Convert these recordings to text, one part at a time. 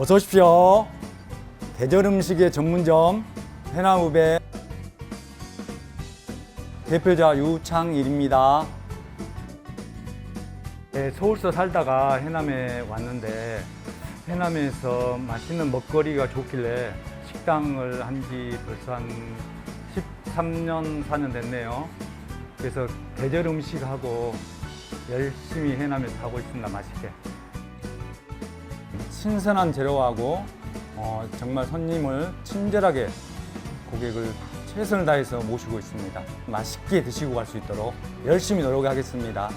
어서 오십시오. 계절 음식의 전문점 해나우배 대표자 유창일입니다. 네, 서울서 살다가 해남에 왔는데 해남에서 맛있는 먹거리가 좋길래 식당을 한 지 벌써 한 13년 4년 됐네요. 그래서 계절 음식하고 열심히 해남에서 하고 있습니다. 맛있게. 신선한 재료하고 어, 정말 손님을 친절하게 고객을 최선을 다해서 모시고 있습니다. 맛있게 드시고 갈 수 있도록 열심히 노력하겠습니다.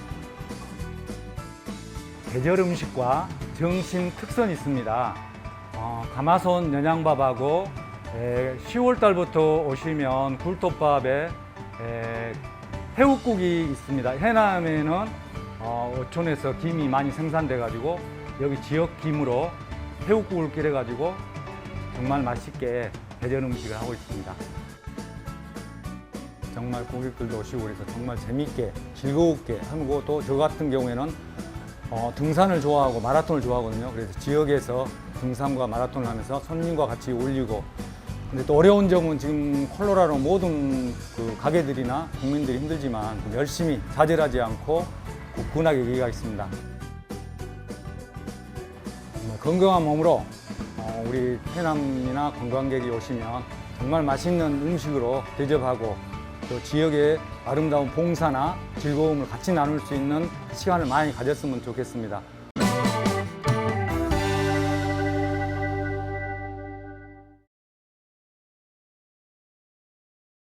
계절 음식과 정신 특선이 있습니다. 어, 가마솥 연양밥하고 10월 달부터 오시면 굴톱밥에 에, 해육국이 있습니다. 해남에는 어, 어촌에서 김이 많이 생산돼 가지고 여기 지역 김으로 해육국을 끓여 가지고 정말 맛있게 계절 음식을 하고 있습니다. 정말 고객들도 오시고 그래서 정말 재밌게 즐겁게 하고 또 저 같은 경우에는 어, 등산을 좋아하고 마라톤을 좋아하거든요. 그래서 지역에서 등산과 마라톤을 하면서 손님과 같이 올리고 근데 또 어려운 점은 지금 콜로라도 모든 그 가게들이나 국민들이 힘들지만 열심히 좌절하지 않고 굳건하게 이겨가겠습니다. 정말 건강한 몸으로 어, 우리 해남이나 관광객이 오시면 정말 맛있는 음식으로 대접하고 또 지역의 아름다운 봉사나 즐거움을 같이 나눌 수 있는 시간을 많이 가졌으면 좋겠습니다.